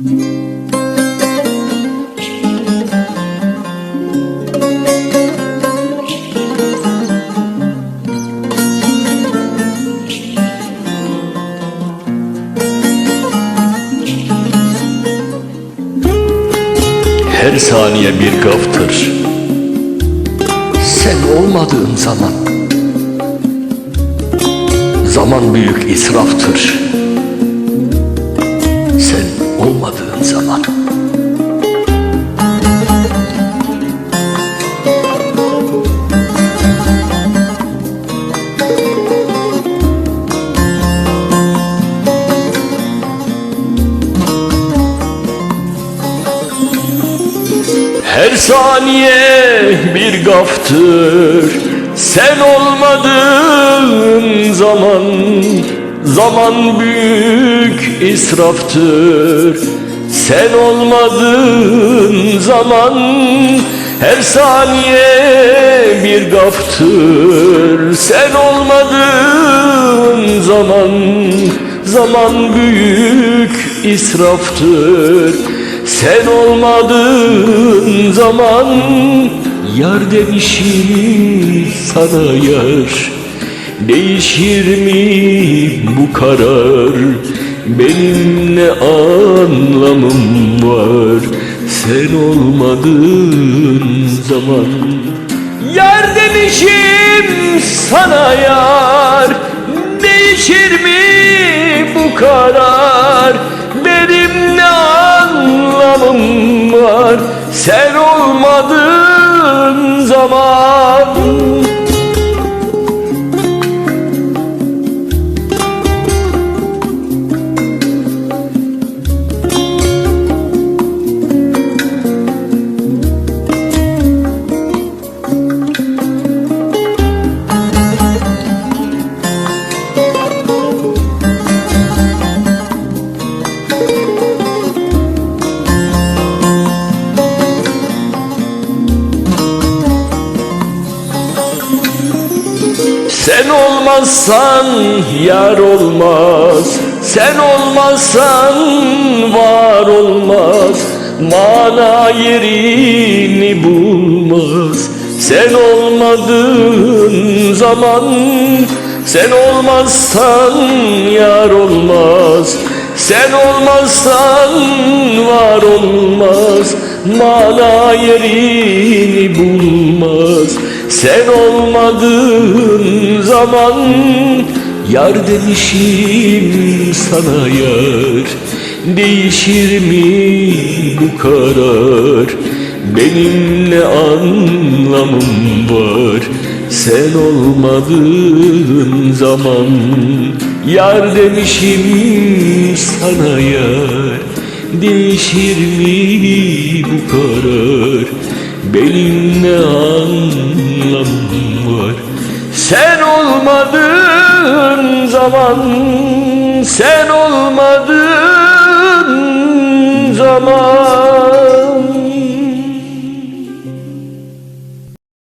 Her saniye bir gaftır Sen olmadığın zaman Zaman büyük israftır Her saniye bir gaftır. Sen olmadığın zaman Zaman büyük israftır. Sen olmadığın zaman Her saniye bir gaftır. Sen olmadığın zaman Zaman büyük israftır sen olmadığın zaman Yar demişim sana yar. Değişir mi bu karar? Benim ne anlamım var? Sen olmadığın zaman Yar demişim sana yar. Değişir mi bu karar Sen olmadığın zaman Sen olmazsan yar olmaz. Sen olmazsan var olmaz. Mana yerini bulmaz. Sen olmadığın zaman Sen olmazsan yar olmaz. Sen olmazsan var olmaz. Mana yerini bulmaz Sen olmadığın zaman Yar demişim sana yar. Değişir mi bu karar? Benim ne anlamım var? Sen olmadığın zaman Yar demişim sana yar. Değişir mi bu karar Benim ne anlamım var? Sen olmadığın zaman Sen olmadığın zaman